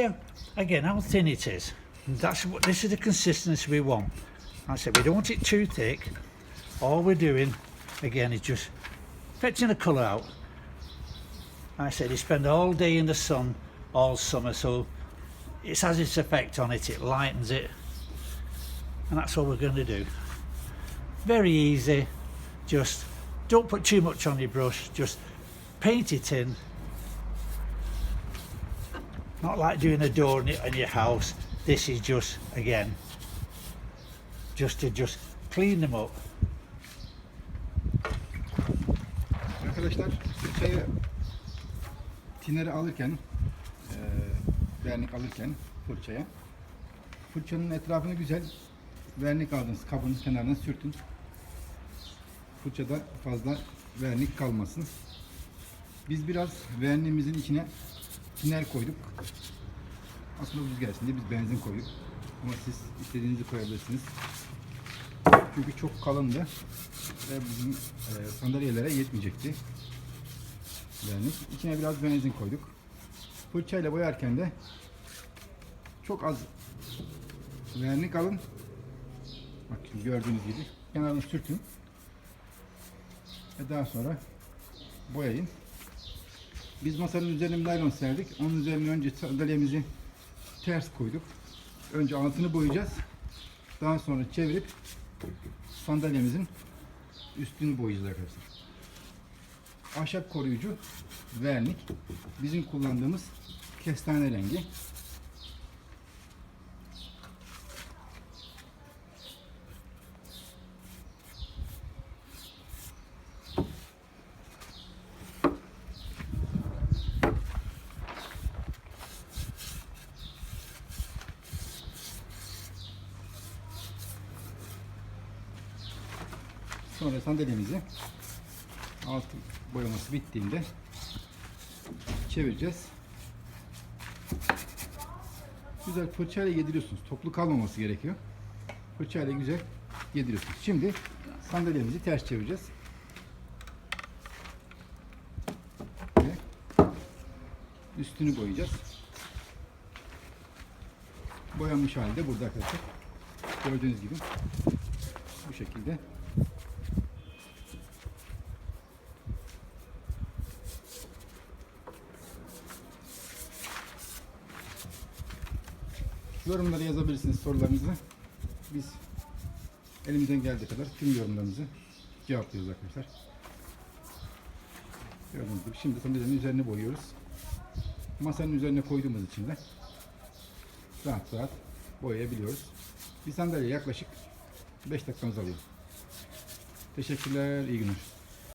you again how thin it is. That's what this is the consistency we want. I said we don't want it too thick. All we're doing again is just fetching the colour out. I said you spend all day in the sun all summer, so it has its effect on it. It lightens it, and that's what we're going to do. Very easy. Just don't put too much on your brush. Just paint it in. Not like doing a door in your- house. This is just again, just to just clean them up. Arkadaşlar fırçayı tineri alırken eee vernik alırken fırçaya fırçanın etrafını güzel vernik aldınız kabın kenarına sürtün. Fırçada fazla vernik kalmasın. Biz biraz verniğimizin içine tiner koyduk. Aslında ucuz gelsin diye biz benzin koyduk. Ama siz istediğinizi koyabilirsiniz. Çünkü çok kalındı ve bizim e, sandalyelere yetmeyecekti. Vernik. İçine biraz benzin koyduk. Fırçayla boyarken de çok az vernik alın. Bak şimdi gördüğünüz gibi kenarını sürtün. Ve daha sonra boyayın. Biz masanın üzerine bir naylon serdik. Onun üzerine önce sandalyemizi ters koyduk. Önce altını boyayacağız. Daha sonra çevirip sandalyemizin üstünü boyayacağız arkadaşlar. Ahşap koruyucu vernik. Bizim kullandığımız kestane rengi. Sonra sandalyemizi alt boyaması bittiğinde çevireceğiz. Güzel fırçayla yediriyorsunuz. Toplu kalmaması gerekiyor. Fırçayla güzel yediriyorsunuz. Şimdi sandalyemizi ters çevireceğiz. Ve üstünü boyayacağız. Boyanmış hali de burada arkadaşlar. Gördüğünüz gibi bu şekilde Yorumlara yazabilirsiniz sorularınızı. Biz elimizden geldiği kadar tüm yorumlarınızı cevaplıyoruz arkadaşlar. Gördüğünüz gibi şimdi sandalyenin üzerine boyuyoruz. Masanın üzerine koyduğumuz için de rahat rahat boyayabiliyoruz. Bir sandalye yaklaşık 5 dakikamız alıyor. Teşekkürler, iyi günler.